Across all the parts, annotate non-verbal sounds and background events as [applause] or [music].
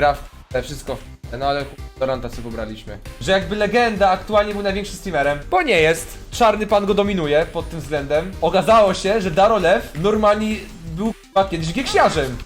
gra w te wszystko w no ale Doranta sobie pobraliśmy. Że jakby legenda aktualnie był największym streamerem, bo nie jest. Czarny pan go dominuje pod tym względem. Okazało się, że Darolew normalnie był k***a, kiedyś gieksiarzem.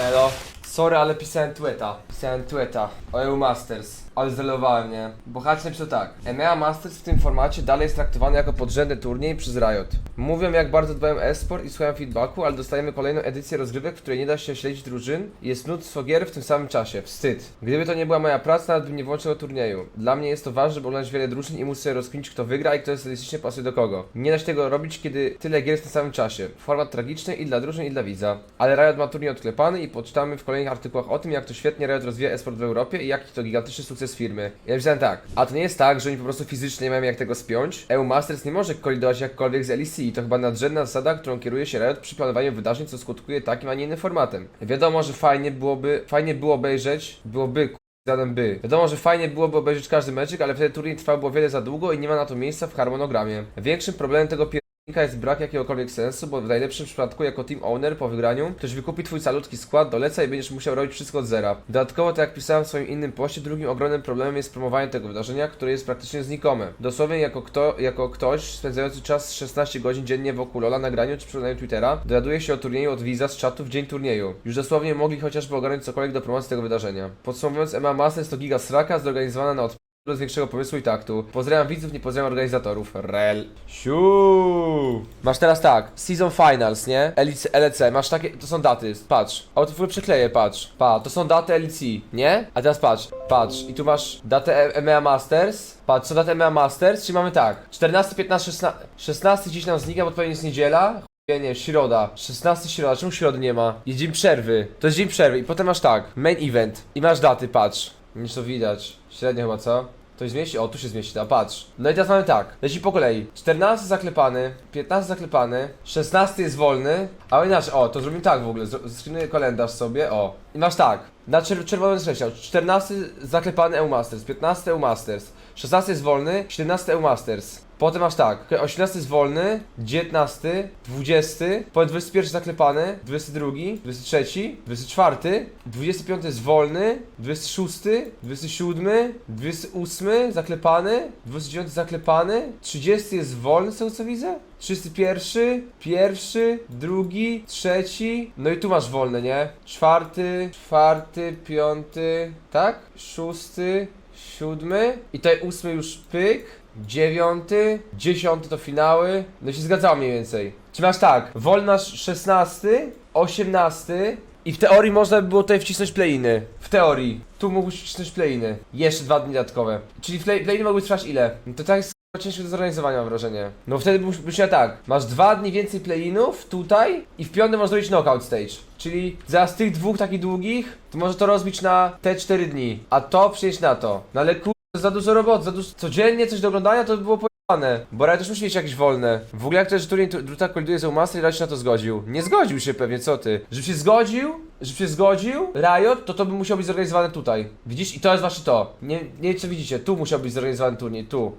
Elo. Sorry, ale pisałem tweta. Pisałem tweta o EU Masters. Ale zelowałem, nie? Bo Hacz napisał tak. EMEA Masters w tym formacie dalej jest traktowany jako podrzędny turniej przez Riot. Mówią jak bardzo dbają e-sport i słuchają feedbacku, ale dostajemy kolejną edycję rozgrywek, w której nie da się śledzić drużyn i jest mnóstwo gier w tym samym czasie. Wstyd. Gdyby to nie była moja praca, nawet bym nie włączył turnieju. Dla mnie jest to ważne, żeby oglądać wiele drużyn i sobie rozkminić kto wygra i kto statystycznie pasuje do kogo. Nie da się tego robić, kiedy tyle gier jest w tym samym czasie. Format tragiczny i dla drużyn i dla widza. Ale Riot ma turniej odklepany i poczytamy w kolejnych artykułach o tym, jak to świetnie Riot rozwija e-sport w Europie i jaki to gigantyczny sukces firmy. Ja myślałem tak, a to nie jest tak, że oni po prostu fizycznie nie mają jak tego spiąć? EU Masters nie może kolidować jakkolwiek z LEC i to chyba nadrzędna zasada, którą kieruje się Riot przy planowaniu wydarzeń, co skutkuje takim, a nie innym formatem. Wiadomo, że fajnie byłoby, fajnie było obejrzeć, byłoby Zatem by. Wiadomo, że fajnie byłoby obejrzeć każdy meczyk, ale wtedy turniej trwał o wiele za długo i nie ma na to miejsca w harmonogramie. Większym problemem tego pierdolnika jest brak jakiegokolwiek sensu, bo w najlepszym przypadku jako team owner po wygraniu ktoś wykupi twój salutki skład, doleca i będziesz musiał robić wszystko od zera. Dodatkowo, tak jak pisałem w swoim innym poście, drugim ogromnym problemem jest promowanie tego wydarzenia, które jest praktycznie znikome. Dosłownie jako, kto, jako ktoś spędzający czas 16 godzin dziennie wokół Lola na graniu czy przeglądaniu Twittera, dowiaduje się o turnieju od Wiza z czatu w dzień turnieju. Już dosłownie mogli chociażby ogarnąć cokolwiek do promocji tego wydarzenia. Podsumowując, MMA Masters to giga sraka zorganizowana na od bez większego pomysłu i taktu. Pozdrawiam widzów, nie pozdrawiam organizatorów. Rel. Siu. Masz teraz tak, Season Finals, nie? LEC, LEC, masz takie, to są daty, patrz. A to w ogóle przykleję, patrz. Pa, to są daty LEC, nie? A teraz patrz, patrz. I tu masz datę EMEA Masters. Patrz, co datę EMEA Masters, czyli mamy tak. 14, 15, 16, 16 dziś nam znika, bo pewnie jest niedziela. Nie, nie, środa. 16 środa, czemu środy nie ma? Jest dzień przerwy. To jest dzień przerwy i potem masz tak, main event. I masz daty, patrz. Niż to widać. Średnio chyba, co? To się zmieści? O, tu się zmieści, a patrz. No i teraz mamy tak, leci po kolei. 14 zaklepany, 15 zaklepany, 16 jest wolny, a inaczej, o, to zrobimy tak w ogóle, zeskrinuję kalendarz sobie, o. I masz tak, na czer czerwonym skreślał, 14 zaklepany EU Masters, 15 EU Masters, 16 jest wolny, 17 EU Masters. Potem masz tak, 18 jest wolny, 19, 20, potem 21 zaklepany, 22, 23, 24, 25 jest wolny, 26, 27, 28 zaklepany, 29 zaklepany, 30 jest wolny z co widzę, 31, pierwszy, drugi, trzeci, no i tu masz wolne, nie? Czwarty, czwarty, piąty, tak? Szósty, siódmy i tutaj ósmy już pyk, dziewiąty, dziesiąty to finały, no się zgadzało mniej więcej. Czy masz tak, wolna 16, 18 i w teorii można by było tutaj wcisnąć playiny. W teorii. Tu mógłbyś wcisnąć playiny. Jeszcze dwa dni dodatkowe. Czyli play, playiny mogły trwać ile? No to tak jest ciężko do zorganizowania mam wrażenie. No wtedy byś miał tak, masz dwa dni więcej playinów tutaj i w piątek możesz zrobić knockout stage. Czyli zamiast tych dwóch takich długich, to może to rozbić na te cztery dni, a to przynieść na to. No ale. Za dużo robot, za dużo... Codziennie coś do oglądania to by było pojebane. Bo Riot też musi mieć jakieś wolne. W ogóle jak to, że turniej tu- Druta koliduje z Master i Riot się na to zgodził. Nie zgodził się pewnie, co ty? Żeby się zgodził, żeby się zgodził Riot, to to by musiał być zorganizowane tutaj. Widzisz? I to jest właśnie to. Nie, nie czy widzicie, tu musiał być zorganizowany turniej, tu.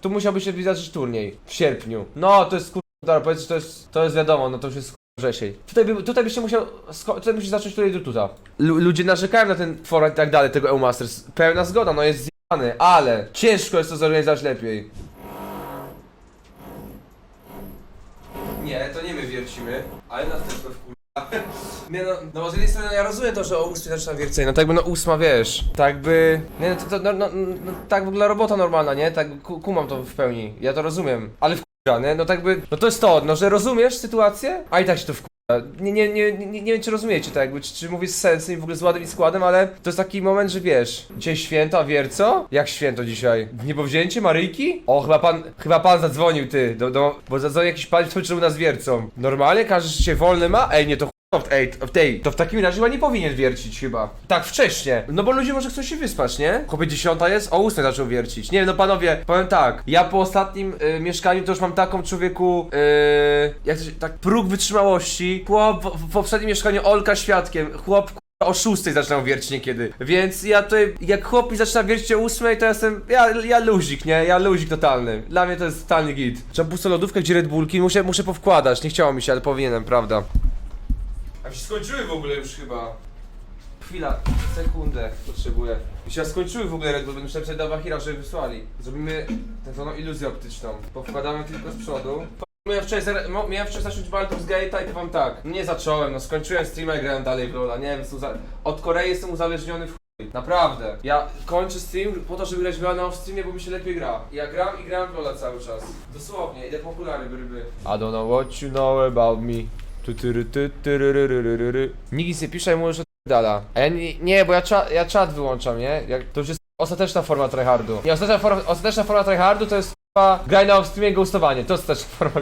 Tu musiałby się wydarzyć turniej w sierpniu. No, to jest kur... Dobra, powiedz, że to jest, to jest wiadomo, no to już jest kur... wrzesień. Tutaj, by, tutaj byś się musiał, sko- tutaj musi zacząć turniej do tuta. Lu- ludzie narzekają na ten format i tak dalej, tego EU Masters. Pełna zgoda, no jest zjebany, ale ciężko jest to zorganizować lepiej. Nie, to nie my wiercimy, ale nas też to wkurza. [laughs] Nie no, no bo z jednej strony ja rozumiem to, że o 8 zaczyna wiercenie, no tak by no ósma, wiesz, tak by, nie no, to, to, no, no, no tak w ogóle robota normalna, nie, tak ku, kumam to w pełni, ja to rozumiem, ale nie, no tak by, no to jest to, no że rozumiesz sytuację, a i tak się to wkurza. Nie, nie, nie, nie, nie wiem czy rozumiecie to jakby, czy, czy mówię z sensem i w ogóle z ładem i składem, ale to jest taki moment, że wiesz, dzisiaj święto, a wierco? Jak święto dzisiaj? Niebowzięcie Maryjki? O, chyba pan, chyba pan zadzwonił ty, do, do, bo zadzwonił jakiś pan, kto u nas wiercą. Normalnie każdy się wolny ma? Ej, nie, to ch- Ej, to- tej, to w takim razie chyba nie powinien wiercić chyba. Tak wcześnie. No bo ludzie może chcą się wyspać, nie? Chłopie dziesiąta jest, o ósmej zaczął wiercić. Nie wiem, no panowie, powiem tak. Ja po ostatnim y, mieszkaniu to już mam taką człowieku, y, jak to się, tak, próg wytrzymałości. Chłop w, w poprzednim mieszkaniu Olka świadkiem. Chłop o 6 zaczynał wiercić niekiedy. Więc ja tutaj, jak chłop mi zaczyna wiercić o 8, to ja jestem, ja, ja luzik, nie? Ja luzik totalny. Dla mnie to jest totalny git. Trzeba pusto lodówkę, gdzie Red Bullki, muszę, muszę powkładać, nie chciało mi się, ale powinienem, prawda. Się skończyły w ogóle już chyba. Chwila, sekundę potrzebuję. Mi się skończyły w ogóle Red Bull, będę musiał napisać do Wahira, żeby wysłali. Zrobimy tak zwaną iluzję optyczną. Powkładamy tylko z przodu. Miałem wczoraj, zare- mo- miałem wczoraj zacząć Baldur's Gate'a i powiem tak, nie zacząłem, no skończyłem streama i grałem dalej w Lola, nie wiem, jestem uza- od Korei jestem uzależniony w chuj. Naprawdę. Ja kończę stream po to, żeby grać w Lola na streamie, bo mi się lepiej gra. Ja gram i gram w Lola cały czas. Dosłownie, idę po okulary, ryby. I don't know what you know about me. Tu, tu, nie pisze i mówisz, że dala. A ja nie, nie bo ja, cza, ja czat wyłączam, nie? Jak, to już jest ostateczna forma tryhardu. Nie, ostateczna forma, ostateczna forma tryhardu to jest k***a, graj na streamie ghostowanie. To jest ostateczna [laughs] forma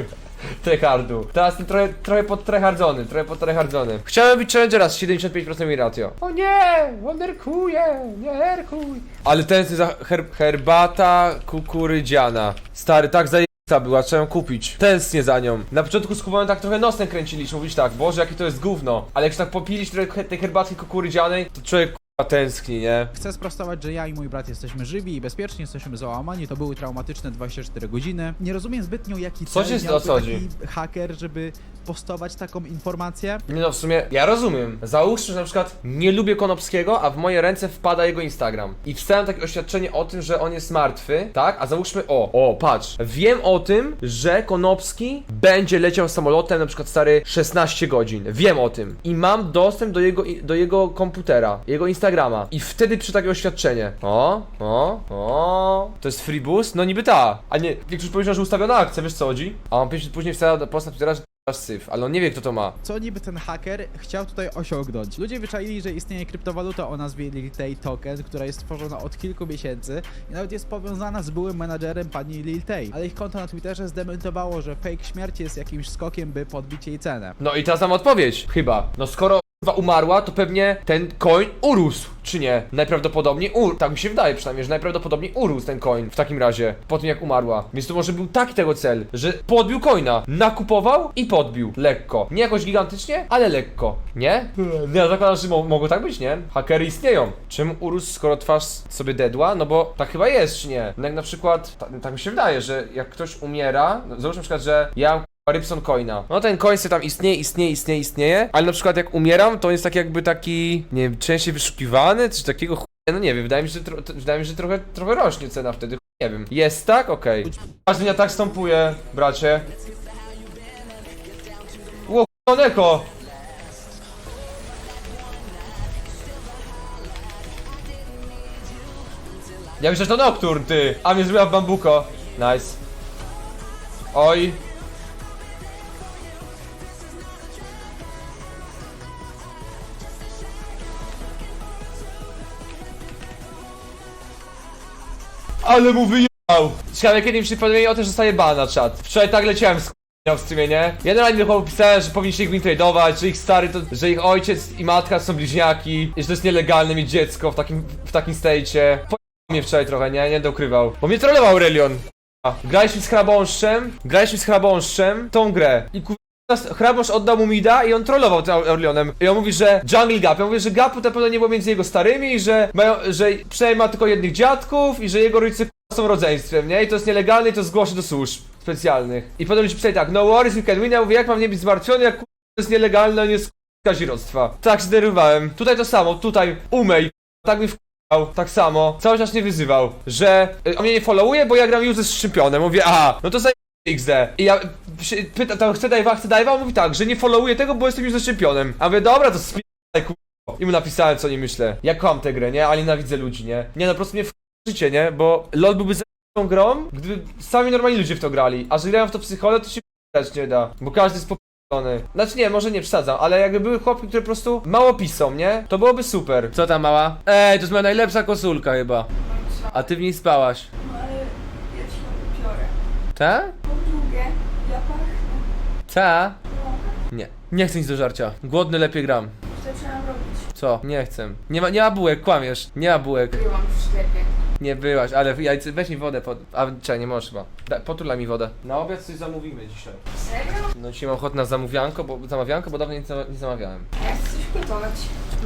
tryhardu. Teraz jestem trochę, trochę pod tryhardzony, trochę pod tryhardzony. Chciałem być challengera z 75% mi ratio. O nie, wonderkuję, nie herkuj. Ale ten jest za her, herbata kukurydziana. Stary, tak zaje... Ta była, trzeba ją kupić. Tęsknię za nią. Na początku z Kubą tak trochę nosem kręciliśmy, mówisz tak, Boże, jakie to jest gówno. Ale jak się tak popiliś trochę tej herbatki kukurydzianej, to człowiek k***a tęskni, nie? Chcę sprostować, że ja i mój brat jesteśmy żywi i bezpieczni, jesteśmy załamani, to były traumatyczne 24 godziny. Nie rozumiem zbytnio jaki Co cel się miałby o co chodzi? taki haker, żeby postować taką informację. Nie no, w sumie ja rozumiem. Załóżmy, że na przykład nie lubię Konopskiego, a w moje ręce wpada jego Instagram. I wstałem takie oświadczenie o tym, że on jest martwy, tak? A załóżmy, o, o, patrz. Wiem o tym, że Konopski będzie leciał samolotem na przykład stary 16 godzin. Wiem o tym. I mam dostęp do jego, do jego komputera, jego Instagrama. I wtedy przy takie oświadczenie. O, o, o. To jest free boost? No niby ta. A nie, niektórzy powiedzą, że ustawiona akcja, wiesz co chodzi? A on później wstał post na Twittera, że syf. Ale on nie wie, kto to ma. Co niby ten haker chciał tutaj osiągnąć? Ludzie wyczaili, że istnieje kryptowaluta o nazwie Lil Token, która jest tworzona od kilku miesięcy i nawet jest powiązana z byłym menadżerem pani Lil Tay. Ale ich konto na Twitterze zdementowało, że fake śmierć jest jakimś skokiem, by podbić jej cenę. No i teraz mam odpowiedź, chyba. No skoro kurwa umarła, to pewnie ten coin urósł, czy nie? Najprawdopodobniej ur... Tak mi się wydaje przynajmniej, że najprawdopodobniej urósł ten coin w takim razie, po tym jak umarła. Więc to może był taki tego cel, że podbił coina, nakupował i podbił, lekko. Nie jakoś gigantycznie, ale lekko, nie? Nie, ja zakładam, że mo mogło tak być, nie? Hakery istnieją. Czym urósł, skoro twarz sobie dedła? No bo tak chyba jest, czy nie? No jak na przykład, ta, tak mi się wydaje, że jak ktoś umiera, no załóżmy na przykład, że ja Rybson Coina. No ten coin sobie tam istnieje, istnieje, istnieje, istnieje, ale na przykład jak umieram, to jest tak jakby taki, nie wiem, częściej wyszukiwany, coś takiego chuj, no nie wiem, wydaje mi się, że, tro, wydaje mi się, że trochę, trochę rośnie cena wtedy, chuj, nie wiem. Jest tak? Okej. Aż mnie tak stąpuje, bracie. Ło, Neko! Ja myślę, że to Nocturne, ty! A mnie zrobiła w bambuko. Nice. Oj. Ale mu wyjechał! Ciekawe kiedy mi przypomnieli o tym, że zostaje ban na czat. Wczoraj tak leciałem z k***a w streamie, nie? Ja normalnie do chłopów pisałem, że powinniście ich tradować, że ich stary to, że ich ojciec i matka są bliźniaki i że to jest nielegalne mieć dziecko w takim, w takim stejcie. Po mnie wczoraj trochę, nie? Nie będę ukrywał. Bo mnie trollował Relion. Graliśmy z hrabąszczem, graliśmy z hrabąszczem tą grę i ku... Hrabosz oddał mu mida i on trollował tym Orlionem. I on mówi, że Jungle Gap. Ja mówię, że gapu na pewno nie było między jego starymi, i że mają, że przynajmniej tylko jednych dziadków i że jego rodzice są rodzeństwem, nie? I to jest nielegalne i to zgłosi do służb specjalnych. I potem ludzie pisali tak, no worries, we can win. Ja mówię, jak mam nie być zmartwiony, jak to jest nielegalne, a nie jest k***a kazirodztwa. Tak zdenerwowałem. Tutaj to samo, tutaj umej. Tak mi w***ał, tak samo. Cały czas mnie wyzywał, że y, on mnie nie followuje, bo ja gram user z szczepionem. Mówię, aha, no to za XD. I ja się pytam, to chcę dajwa, chcę dajwa, mówi tak, że nie followuje tego, bo jestem już zaszczepionym. A mówię, dobra, to spij***aj, ku... I mu napisałem, co nie myślę. Ja kocham tę grę, nie? Ale nienawidzę ludzi, nie? Nie, no po prostu mnie w życie, nie? Bo LoL byłby tą grą, gdyby sami normalni ludzie w to grali. A że grają w to psychole, to się grać nie da. Bo każdy jest poprzedzony. Znaczy nie, może nie przesadzam, ale jakby były chłopki, które po prostu mało pisą, nie? To byłoby super. Co tam mała? Ej, to jest moja najlepsza kosulka chyba. A ty w niej spałaś. No ale ja ci ją biorę. Ta? Po drugie, ja pachnę. Ta? Nie. Nie chcę nic do żarcia. Głodny lepiej gram. co trzeba robić? Co? Nie chcę. Nie ma, nie ma bułek, kłamiesz. Nie ma bułek. Byłam w sklepie. Nie byłaś, ale jajce, weź mi wodę pod... A, czekaj, nie możesz chyba. Da, potulaj mi wodę. Na obiad coś zamówimy dzisiaj. Serio? No dzisiaj mam ochotę na zamówianko, bo zamawianko, bo dawno nic, nie zamawiałem. Ja chcę coś gotować.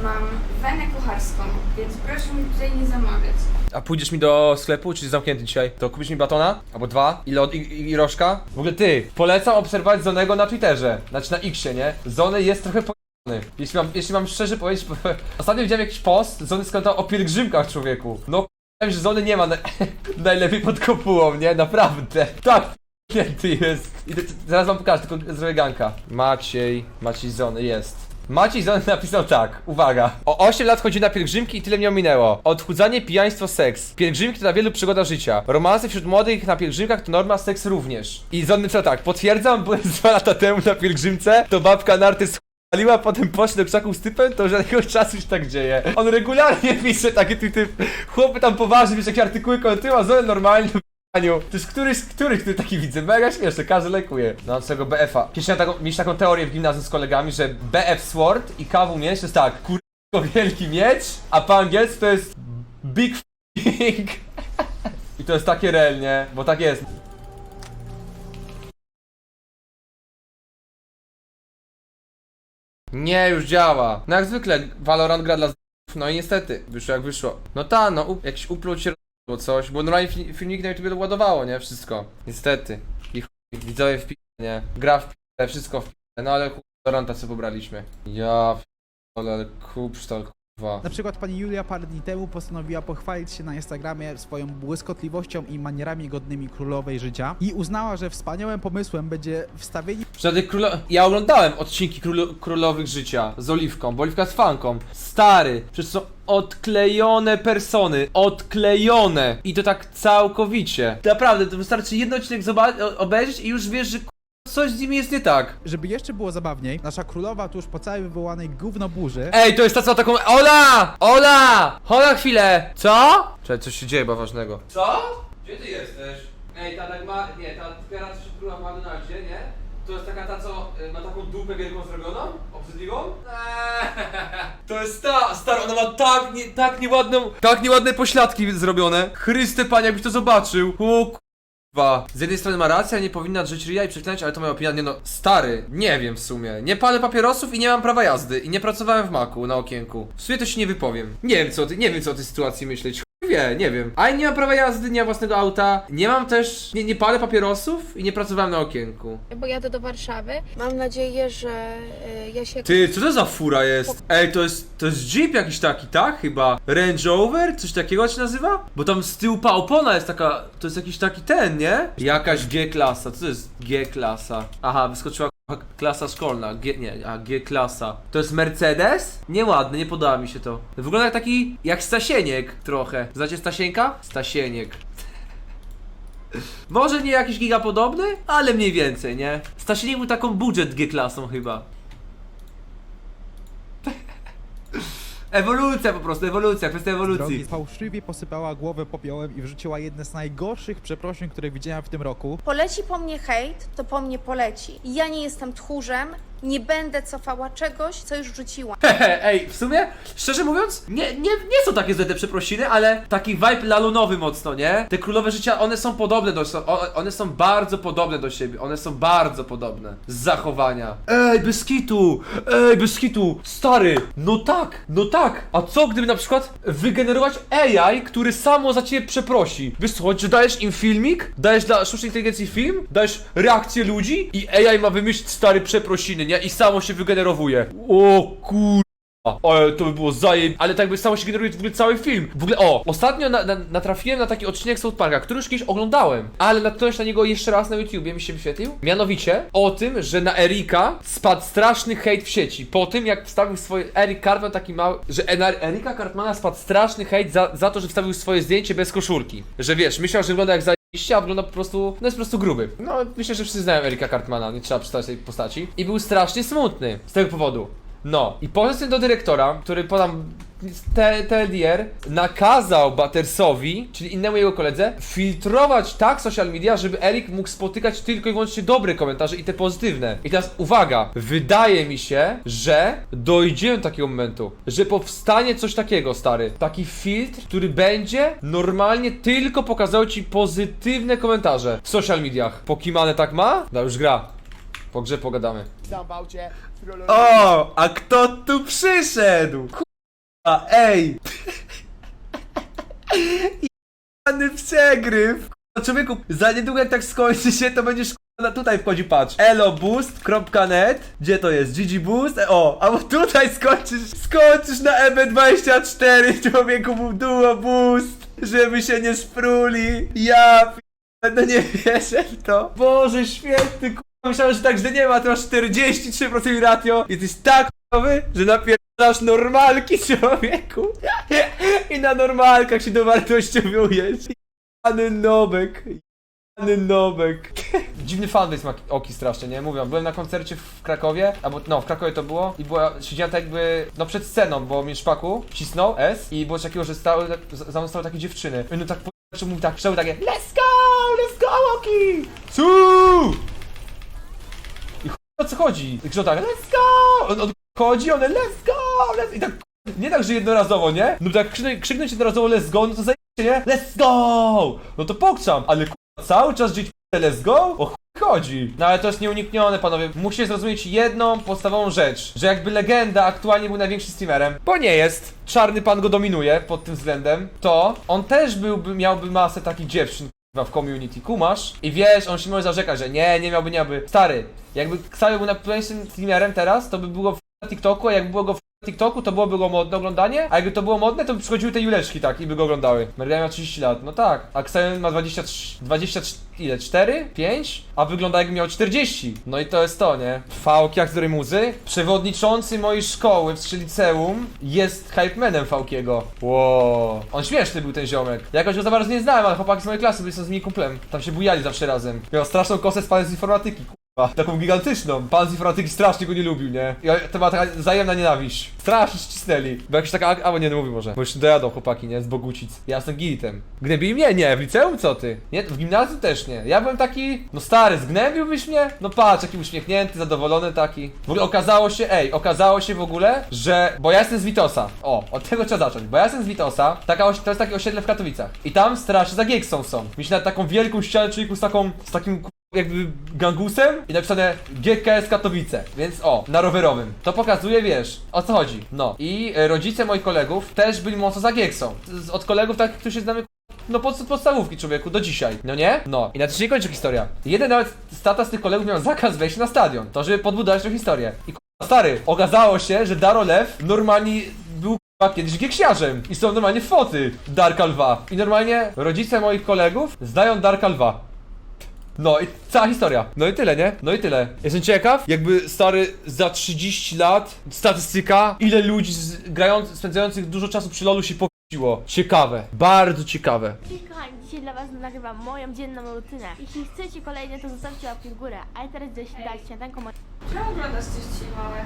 Mam wenę kucharską, więc proszę mi tutaj nie zamawiać. A pójdziesz mi do sklepu, czy jest zamknięty dzisiaj? To kupisz mi batona? Albo dwa? I, lod, i, i, i rożka? W ogóle ty, polecam obserwować Zonego na Twitterze. Znaczy na Xie, nie? Zony jest trochę pojebany. Jeśli mam, jeśli mam szczerze powiedzieć, [laughs] ostatnio widziałem jakiś post, Zony skontał o pielgrzymkach człowieku. No wiem, że Zony nie ma na, [laughs] najlepiej pod kopułą, nie? Naprawdę. Tak, [laughs] ty jest. I zaraz wam pokażę, tylko zrobię ganka. Maciej, Maciej Zony jest. Maciej Zony [laughs] napisał tak, uwaga. O 8 lat chodzi na pielgrzymki i tyle mnie ominęło. Odchudzanie, pijaństwo, seks. Pielgrzymki to dla wielu przygoda życia. Romanse wśród młodych na pielgrzymkach to norma, seks również. I Zony napisał tak, potwierdzam, byłem dwa lata temu na pielgrzymce, to babka narty Paliła, potem poszli do krzaków z typem, to już jakiegoś czasu się tak dzieje. On regularnie [laughs] pisze takie ty, ty chłopy tam poważnie, wiesz, jakie artykuły komentują, a normalnie Aniu, to jest któryś z których ty taki widzę, mega śmieszne, każdy lekuje. No z tego BF-a. Kiedyś miałem taką, mieliśmy taką teorię w gimnazjum z kolegami, że BF Sword i KW miecz to jest tak, kurwa wielki miecz, a po angielsku to jest Big F***ing. I to jest takie real, nie? Bo tak jest. Nie, już działa. No jak zwykle, Valorant gra dla z***ów, no i niestety, wyszło jak wyszło. No ta, no, up, jakiś upload się albo coś, bo normalnie fi filmik na YouTube ładowało, nie? Wszystko. Niestety. I chuj, widzowie w nie? Gra w wszystko w no ale chuj, Valoranta co pobraliśmy. Ja p***ole, ale kupsztal, Na przykład pani Julia parę dni temu postanowiła pochwalić się na Instagramie swoją błyskotliwością i manierami godnymi królowej życia i uznała, że wspaniałym pomysłem będzie wstawienie Żadnych królo... Ja oglądałem odcinki królo... królowych życia z Oliwką, bo Oliwka jest fanką. Stary, przecież są odklejone persony. Odklejone. I to tak całkowicie. Naprawdę, to wystarczy jeden odcinek zoba- o- obejrzeć i już wiesz, że coś z nimi jest nie tak. Żeby jeszcze było zabawniej, nasza królowa tuż po całej wywołanej gówno burzy Ej, to jest ta co ma taką... Ola! Ola! Chodź na chwilę! Co? Czekaj, coś się dzieje chyba ważnego. Co? Gdzie ty jesteś? Ej, ta tak ma... Nie, ta typiara co się króla w McDonaldzie, nie? To jest taka ta, co y, ma taką dupę wielką zrobioną? Obrzydliwą? [laughs] To jest ta, stara, ona ma tak, nie, tak nieładną, tak nieładne pośladki zrobione. Chryste panie, jakbyś to zobaczył. O Kurwa. Z jednej strony ma rację, nie powinna drzeć ryja i przeklinać, ale to moja opinia, nie no, stary, nie wiem w sumie. Nie palę papierosów i nie mam prawa jazdy i nie pracowałem w maku na okienku. W sumie to się nie wypowiem. Nie wiem co ty, nie wiem co o tej sytuacji myśleć. Wie, nie wiem. A nie mam prawa jazdy, nie mam własnego auta, nie mam też, nie, nie palę papierosów i nie pracowałem na okienku. bo jadę do Warszawy. Mam nadzieję, że y, ja się Ty, co to za fura jest? Ej, to jest, to jest Jeep jakiś taki, tak? Chyba Range Rover? Coś takiego się nazywa? Bo tam z tyłu pa opona jest taka, to jest jakiś taki ten, nie? Jakaś G-klasa, co to jest G-klasa? Aha, wyskoczyła klasa szkolna, G, nie, a G-klasa. To jest Mercedes? Nieładny, nie podoba mi się to. Wygląda jak taki, jak Stasieniek trochę. Znacie Stasienka? Stasieniek. [laughs] Może nie jakiś gigapodobny, ale mniej więcej, nie? Stasieniek był taką budżet G-klasą chyba. [laughs] Ewolucja po prostu, ewolucja, kwestia ewolucji. drogi fałszywie posypała głowę popiołem i wrzuciła jedne z najgorszych przeprosin, które widziałem w tym roku. poleci po mnie hejt, to po mnie poleci. Ja nie jestem tchórzem, nie będę cofała czegoś, co już rzuciłam. Hehe, ej, w sumie, szczerze mówiąc, nie, nie, nie są takie złe te przeprosiny, ale taki vibe lalunowy mocno, nie? Te królowe życia, one są podobne do one są bardzo podobne do siebie, one są bardzo podobne z zachowania. Ej, bez kitu, ej, bez kitu, stary, no tak, no tak, a co gdyby na przykład wygenerować AI, który samo za ciebie przeprosi? Wiesz co, chodzi, że dajesz im filmik, dajesz dla sztucznej inteligencji film, dajesz reakcję ludzi i AI ma wymyślić stary przeprosiny, nie? I samo się wygenerowuje. O kur... Ale to by było zajem... Ale tak by samo się generuje w ogóle cały film. W ogóle, o! Ostatnio na, na, natrafiłem na taki odcinek South Parka, który już kiedyś oglądałem. Ale natknąłem się na niego jeszcze raz na YouTubie, mi się wyświetlił. Mianowicie o tym, że na Erika spadł straszny hejt w sieci. Po tym, jak wstawił swoje... Eric Cartman taki mały... Że na Erika Cartmana spadł straszny hejt za, za to, że wstawił swoje zdjęcie bez koszulki. Że wiesz, myślał, że wygląda jak za a wygląda po prostu, no jest po prostu gruby. No, myślę, że wszyscy znają Erika Cartmana, nie trzeba przedstawiać tej postaci. I był strasznie smutny z tego powodu. No, i poszedł do dyrektora, który podam T- TLDR, nakazał Buttersowi, czyli innemu jego koledze, filtrować tak social media, żeby Erik mógł spotykać tylko i wyłącznie dobre komentarze i te pozytywne. I teraz uwaga, wydaje mi się, że dojdziemy do takiego momentu, że powstanie coś takiego, stary. Taki filtr, który będzie normalnie tylko pokazał ci pozytywne komentarze w social mediach. Pokimane tak ma? Da, już gra. Po grze pogadamy. O, a kto tu przyszedł? Ej! Jany przegryw! K***a, Człowieku, za niedługo jak tak skończy się, to będziesz k***a, na tutaj wchodzi, patrz. eloboost.net Gdzie to jest? GG Boost? E, O, a bo tutaj skończysz, skończysz na EB24, człowieku, był duo boost, żeby się nie spruli. Ja no nie wierzę w to. Boże święty, k***a, myślałem, że tak źle nie ma, ty masz 43% ratio. Jesteś tak k***owy, że napierdalasz normalki, człowieku. I na normalkach się dowartościowujesz. Jany Nobek. Jany Nobek. Dziwny fanbase ma Oki strasznie, nie? Mówią, byłem na koncercie w Krakowie, albo no, w Krakowie to było i była, siedziałem tak jakby, no przed sceną, bo mi szpaku cisnął S i było coś takiego, że stały, za za mną stały takie dziewczyny. I no tak po mówi tak, krzyczyły takie Let's go, let's go Oki! Su! I chuj o co chodzi? I krzyczą tak, let's go! On, on chodzi, one let's go! Let's... I tak, nie tak, że jednorazowo, nie? No tak krzyknąć, jednorazowo let's go, no to zajęcie, nie? Let's go! No to pokrzam, ale cały czas gdzieś let's go? O chodzi. No ale to jest nieuniknione, panowie. Musicie zrozumieć jedną podstawową rzecz, że jakby legenda aktualnie był największym streamerem, bo nie jest, czarny pan go dominuje pod tym względem, to on też byłby, miałby masę takich dziewczyn, w community, kumasz i wiesz, on się może zarzekać, że nie, nie miałby, nie miałby. Stary, jakby Ksajo był najpopularniejszym streamerem teraz, to by było TikToku, a jak było go w TikToku, to byłoby go modne oglądanie, a jakby to było modne, to by przychodziły te Juleczki, tak, i by go oglądały. Merga miał 30 lat, no tak, a Ksajo ma 23, 23, ile, 4? 5? A wygląda jakby miał 40. No i to jest to, nie? Fałki, jak której muzy? Przewodniczący mojej szkoły w liceum jest hype manem Fałkiego. Wow. On śmieszny był ten ziomek. Jakoś go za bardzo nie znałem, ale chłopaki z mojej klasy byli z nimi kumplem. Tam się bujali zawsze razem. Miał straszną kosę z z informatyki, Taką gigantyczną. Pan z informatyki strasznie go nie lubił, nie? I to była taka wzajemna nienawiść. Strasznie ścisnęli. Bo jakiś taka, albo nie, no mówi może. Bo już dojadą chłopaki, nie? Z Bogucic. Ja jestem gilitem. Gnębili mnie? Nie. W liceum co ty? Nie, w gimnazjum też nie. Ja byłem taki, no stary, zgnębiłbyś mnie? No patrz, jaki uśmiechnięty, zadowolony taki. W ogóle okazało się, ej, okazało się w ogóle, że, bo ja jestem z Witosa. O, od tego trzeba zacząć. Bo ja jestem z Witosa, taka oś, to jest takie osiedle w Katowicach. I tam straszy za Gieksą są. Mieliśmy nawet taką wielką ścianę, czyli z taką, z takim jakby gangusem i napisane GKS Katowice, więc o, na rowerowym. To pokazuje, wiesz, o co chodzi. No i e, rodzice moich kolegów też byli mocno za Gieksą. Z, od kolegów takich, którzy się znamy no pod, podstawówki człowieku, do dzisiaj, no nie? No i na tym się nie kończy historia. Jeden nawet z tata z tych kolegów miał zakaz wejścia na stadion, to żeby podbudować tę historię. I k***a, stary, okazało się, że Daro Lew normalnie był k***a, kiedyś gieksiarzem i są normalnie foty Darka Lwa. I normalnie rodzice moich kolegów znają Darka Lwa. No i cała historia. No i tyle, nie? No i tyle. Jestem ciekaw, jakby stary za 30 lat statystyka, ile ludzi z, grając, spędzających dużo czasu przy LoLu się pokusiło. Ciekawe, bardzo ciekawe. Cześć kochani, dzisiaj dla was nagrywam moją dzienną rutynę. Jeśli chcecie kolejne, to zostawcie łapki w górę. A teraz się dać śniadanko moje. Czemu oglądasz coś ci małe? [laughs]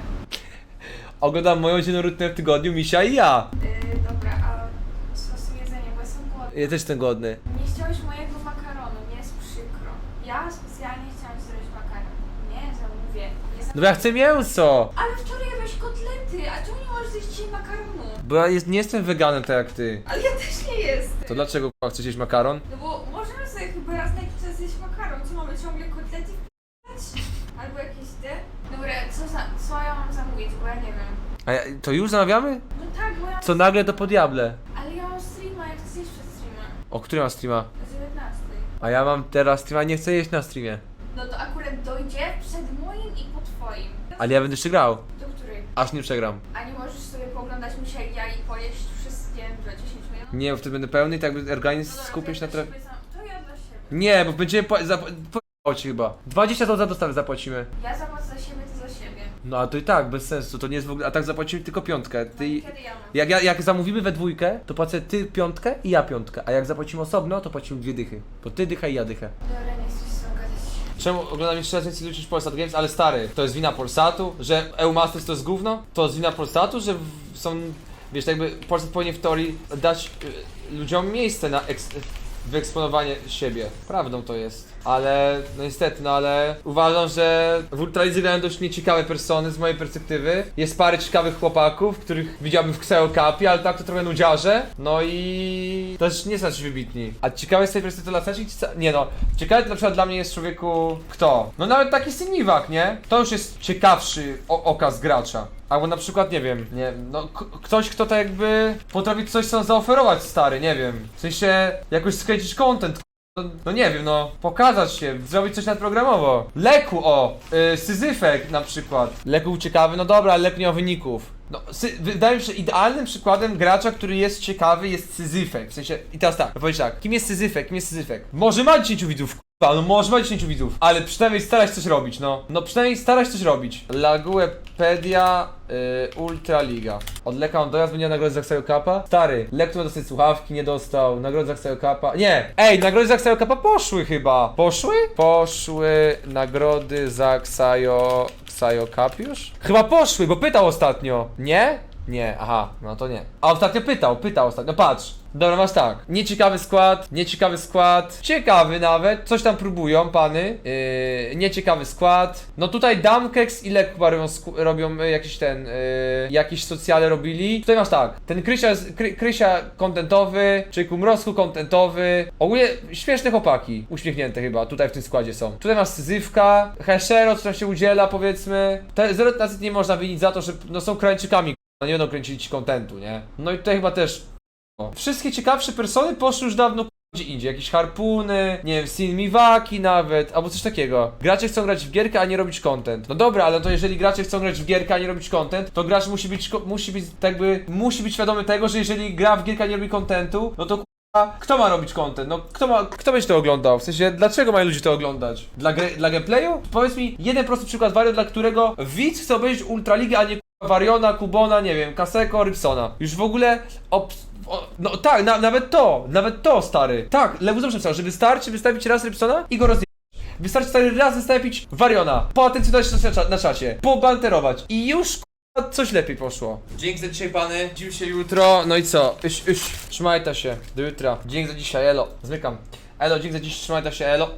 Oglądam moją dzienną rutynę w tygodniu, Misia i ja. Yy, dobra, a sos jedzenia, bo jestem głodny. Ja też jestem głodny. Nie chciałeś mojego makaronu, mi jest przykro. Ja specjalnie chciałam zrobić makaron. Nie zamówię. Nie No ja chcę mięso. Ale wczoraj jadłeś kotlety, a czemu nie możesz zjeść dzisiaj makaronu? Bo ja jest, nie jestem weganem tak jak ty. Ale ja też nie jestem. To dlaczego k***a, chcesz jeść makaron? No bo możemy sobie chyba raz na jakiś czas zjeść makaron. Co mamy ciągle kotlety wpijać? Albo jakieś te? Dobra, co, za, co ja mam zamówić, bo ja nie wiem. A ja, to już zamawiamy? No tak, bo ja... Co nagle to po diable. Ale ja mam streama, ja chcę zjeść przed streama. O którym mam streama? O 19. A ja mam teraz streama, nie chcę jeść na streamie. No to akurat dojdzie przed moim i po twoim. Ale ja będę jeszcze grał. Do której? Aż nie przegram. A nie możesz sobie pooglądać mi się ja i pojeść wszystkie za 10 minut? Nie, bo wtedy będę pełny i tak organizm No dobra, skupię się to na ja tra... dla siebie To ja dla siebie. Nie, bo będziemy po... Zap... po... chyba. 20 zł za dostawę zapłacimy. Ja zapłacę za siebie. No a to i tak, bez sensu, to nie jest w ogóle... A tak zapłacimy tylko piątkę. Ty... i kiedy ja mam? Jak, ja, jak zamówimy we dwójkę, to płacę ty piątkę i ja piątkę. A jak zapłacimy osobno, to płacimy dwie dychy. Bo ty dycha i ja dychę. Dobra, nie gadać. Czemu oglądam jeszcze raz więcej ludzi niż Polsat Games, ale stary, to jest wina Polsatu, że EU Masters to jest gówno? To jest wina Polsatu, że w- są, wiesz, tak jakby Polsat powinien w teorii dać y, ludziom miejsce na eks, wyeksponowanie siebie. Prawdą to jest. Ale, no niestety, no ale uważam, że w Ultralidze grają dość nieciekawe persony z mojej perspektywy. Jest parę ciekawych chłopaków, których widziałbym w Xeo Cupie, ale tak to trochę nudziarze. No i też nie są wybitni. A ciekawe z tej perspektywy dla Saci? Nie no, ciekawe to na przykład dla mnie jest człowieku kto? No nawet taki Siniwak, nie? To już jest ciekawszy okaz gracza. Albo na przykład, nie wiem, nie no ktoś, kto tak jakby potrafi coś sam zaoferować, stary, nie wiem. W sensie, jakoś skręcić content, no, no nie wiem, no, pokazać się, zrobić coś nadprogramowo. Leku, o, yy, Syzyfek na przykład. Leku ciekawy, no dobra, ale Leku nie ma wyników. No, sy- wydaje mi się, że idealnym przykładem gracza, który jest ciekawy jest Syzyfek. W sensie, i teraz tak, powiedzieć tak, kim jest Syzyfek, kim jest Syzyfek? Może ma 10 widzów, k***a, no może ma 10 widzów, ale przynajmniej starać coś robić, no. No przynajmniej starać coś robić. Laguepedia, yy, Ultraliga. Od Leka on dojazd będzie nagrodę za Xayo Kappa. Stary, Lek ma dostać słuchawki, nie dostał. Nagrody za Xayo Kappa. Nie! Ej, nagrody za Xayo Kappa poszły chyba. Poszły? Poszły nagrody za Xayo... Xayo Cup już? Chyba poszły, bo pytał ostatnio. Nie? Nie, aha, no to nie. A ostatnio pytał, pytał ostatnio, patrz. Dobra, masz tak. Nieciekawy skład, nieciekawy skład. Ciekawy nawet, coś tam próbują pany. Yy, nieciekawy skład. No tutaj Damkex i Lek robią, robią y, jakiś ten, yy, jakiś socjale robili. Tutaj masz tak, ten Krysia, Kry, Krysia kontentowy, czy Kumrosku kontentowy. Ogólnie śmieszne chłopaki, uśmiechnięte chyba, tutaj w tym składzie są. Tutaj masz Syzywka, Heshero, co tam się udziela powiedzmy. Te zero nie można winić za to, że no, są krańczykami, no nie będą kręcili ci kontentu, nie? No i tutaj chyba też. Wszystkie ciekawsze persony poszły już dawno gdzie indziej. Jakieś harpuny, nie wiem, Sin Miwaki nawet, albo coś takiego. Gracze chcą grać w gierkę, a nie robić content. No dobra, ale to jeżeli gracze chcą grać w gierkę, a nie robić content, to gracz musi być, musi być tak jakby, musi być świadomy tego, że jeżeli gra w gierkę, a nie robi contentu, no to kto ma robić content? No kto ma, kto będzie to oglądał? W sensie, dlaczego mają ludzie to oglądać? Dla, dla gameplayu? Powiedz mi jeden prosty przykład wariant, dla którego widz chce obejrzeć Ultraligę, a nie k***a, Variona, Kubona, nie wiem, Kaseko, Rybsona. Już w ogóle obs- o, no tak, na, nawet to, nawet to, stary. Tak, Lewu zawsze pisał, że wystarczy wystawić raz Rybsona i go rozjechać. Wystarczy stary raz wystawić Variona, poatencjonować na, cza- na czacie, pobanterować i już k***a, coś lepiej poszło. Dzięki za dzisiaj pany, widzimy się jutro, no i co? Iś, iś, trzymajcie się, do jutra. Dzięki za dzisiaj, elo, zmykam. Elo, dzięki za dziś, trzymajcie się, elo.